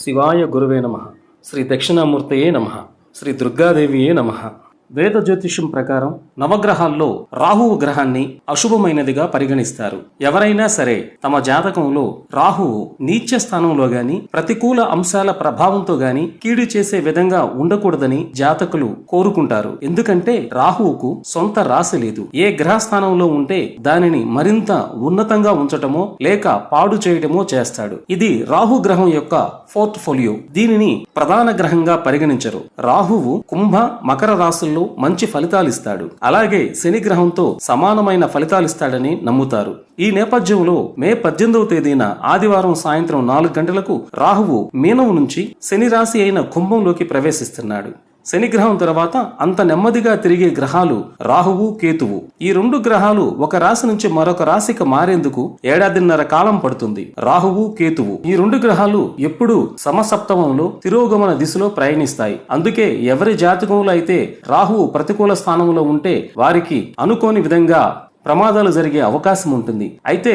శివాయ గురువే నమ. శ్రీ దక్షిణామూర్తయే నమ. శ్రీ దుర్గాదేవియే నమ. వేద జ్యోతిష్యం ప్రకారం నవగ్రహాల్లో రాహువు గ్రహాన్ని అశుభమైనదిగా పరిగణిస్తారు. ఎవరైనా సరే తమ జాతకంలో రాహువు నీచ స్థానంలో గాని ప్రతికూల అంశాల ప్రభావంతో గాని కీడు చేసే విధంగా ఉండకూడదని జాతకులు కోరుకుంటారు. ఎందుకంటే రాహువుకు సొంత రాశి లేదు. ఏ గ్రహ స్థానంలో ఉంటే దానిని మరింత ఉన్నతంగా ఉంచటమో లేక పాడు చేయటమో చేస్తాడు. ఇది రాహు గ్రహం యొక్క పోర్ట్ఫోలియో. దీనిని ప్రధాన గ్రహంగా పరిగణించరు. రాహువు కుంభ మకర రాశుల్లో మంచి ఫలితాలు ఇస్తాడు అలాగే శని గ్రహంతో సమానమైన ఫలితాలు ఇస్తాడని నమ్ముతారు. ఈ నేపథ్యంలో మే పద్దెనిమిదవ తేదీన ఆదివారం సాయంత్రం నాలుగు గంటలకు రాహువు మీనం నుంచి శని రాశి అయిన కుంభంలోకి ప్రవేశిస్తున్నాడు. శని గ్రహం తర్వాత అంత నెమ్మదిగా తిరిగే గ్రహాలు రాహువు కేతువు. ఈ రెండు గ్రహాలు ఒక రాశి నుంచి మరొక రాశికి మారేందుకు ఏడాదిన్నర కాలం పడుతుంది. రాహువు కేతువు. ఈ రెండు గ్రహాలు ఎప్పుడూ సమసప్తమంలో తిరోగమన దిశలో ప్రయాణిస్తాయి. అందుకే ఎవరి జాతకంలో అయితే రాహువు ప్రతికూల స్థానంలో ఉంటే వారికి అనుకోని విధంగా ప్రమాదాలు జరిగే అవకాశం ఉంటుంది. అయితే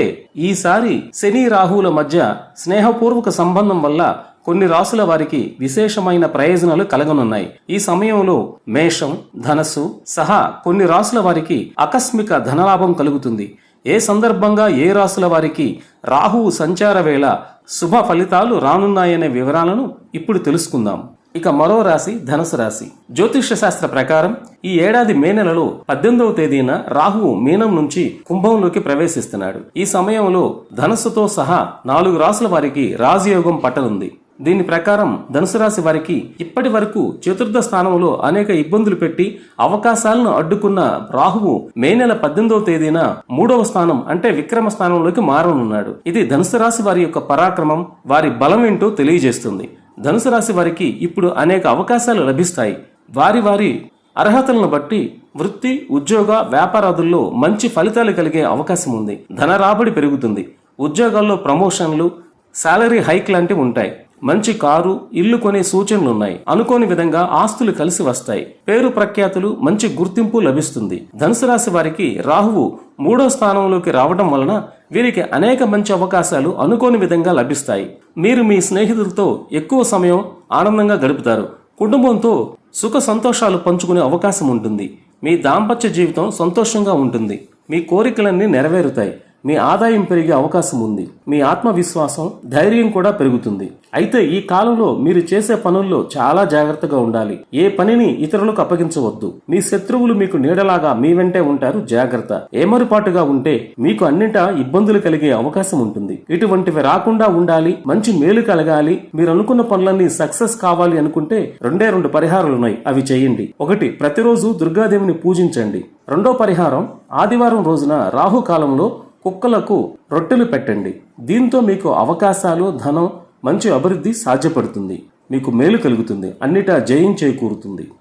ఈసారి శని రాహువుల మధ్య స్నేహపూర్వక సంబంధం వల్ల కొన్ని రాసుల వారికి విశేషమైన ప్రయోజనాలు కలగనున్నాయి. ఈ సమయంలో మేషం ధనస్సు సహా కొన్ని రాసుల వారికి ఆకస్మిక ధనలాభం కలుగుతుంది. ఏ సందర్భంగా ఏ రాసుల వారికి రాహువు సంచార వేళ శుభ ఫలితాలు రానున్నాయనే వివరాలను ఇప్పుడు తెలుసుకుందాం. ఇక మరో రాశి ధనుసు రాశి. జ్యోతిష్య శాస్త్ర ప్రకారం ఈ ఏడాది మే నెలలో పద్దెనిమిదవ తేదీన రాహువు మీనం నుంచి కుంభంలోకి ప్రవేశిస్తున్నాడు. ఈ సమయంలో ధనస్సుతో సహా నాలుగు రాసుల వారికి రాజయోగం పట్టనుంది. దీని ప్రకారం ధనుసు రాశి వారికి ఇప్పటి వరకు చతుర్థ స్థానంలో అనేక ఇబ్బందులు పెట్టి అవకాశాలను అడ్డుకున్న రాహువు మే నెల పద్దెనిమిదవ తేదీన మూడవ స్థానం అంటే విక్రమ స్థానంలోకి మారనున్నాడు. ఇది ధనుసు రాశి వారి యొక్క పరాక్రమం వారి బలం ఏంటో తెలియజేస్తుంది. ధనుసు రాశి వారికి ఇప్పుడు అనేక అవకాశాలు లభిస్తాయి. వారి వారి అర్హతలను బట్టి వృత్తి ఉద్యోగ వ్యాపారాదుల్లో మంచి ఫలితాలు కలిగే అవకాశం ఉంది. ధన రాబడి పెరుగుతుంది. ఉద్యోగాల్లో ప్రమోషన్లు శాలరీ హైక్ లాంటివి ఉంటాయి. మంచి కారు ఇల్లు కొనే సూచనలు ఉన్నాయి అనుకోని విధంగా ఆస్తులు కలిసి వస్తాయి. పేరు ప్రఖ్యాతులు మంచి గుర్తింపు లభిస్తుంది. ధనుసు రాశి వారికి రాహువు మూడో స్థానంలోకి రావడం వలన వీరికి అనేక మంచి అవకాశాలు అనుకోని విధంగా లభిస్తాయి. మీరు మీ స్నేహితులతో ఎక్కువ సమయం ఆనందంగా గడుపుతారు. కుటుంబంతో సుఖ సంతోషాలు పంచుకునే అవకాశం ఉంటుంది. మీ దాంపత్య జీవితం సంతోషంగా ఉంటుంది. మీ కోరికలన్నీ నెరవేరుతాయి. మీ ఆదాయం పెరిగే అవకాశం ఉంది. మీ ఆత్మవిశ్వాసం ధైర్యం కూడా పెరుగుతుంది. అయితే ఈ కాలంలో మీరు చేసే పనుల్లో చాలా జాగ్రత్తగా ఉండాలి. ఏ పనిని ఇతరులకు అప్పగించవద్దు. మీ శత్రువులు మీకు నీడలాగా మీ వెంటే ఉంటారు. జాగ్రత్త. ఏమరుపాటుగా ఉంటే మీకు అన్నింటా ఇబ్బందులు కలిగే అవకాశం ఉంటుంది. ఇటువంటివి రాకుండా ఉండాలి. మంచి మేలు కలగాలి. మీరు అనుకున్న పనులన్నీ సక్సెస్ కావాలి అనుకుంటే రెండే రెండు పరిహారాలు ఉన్నాయి అవి చేయండి. ఒకటి ప్రతిరోజు దుర్గాదేవిని పూజించండి. రెండో పరిహారం ఆదివారం రోజున రాహుకాలంలో కుక్కలకు రొట్టెలు పెట్టండి. దీంతో మీకు అవకాశాలు ధనం మంచి అభివృద్ధి సాధ్యపడుతుంది. మీకు మేలు కలుగుతుంది. అన్నిటా జయం చేకూరుతుంది.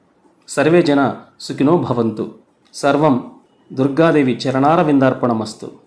సర్వే జన సుఖినో భవంతు. సర్వం దుర్గాదేవి చరణార విందార్పణమస్తు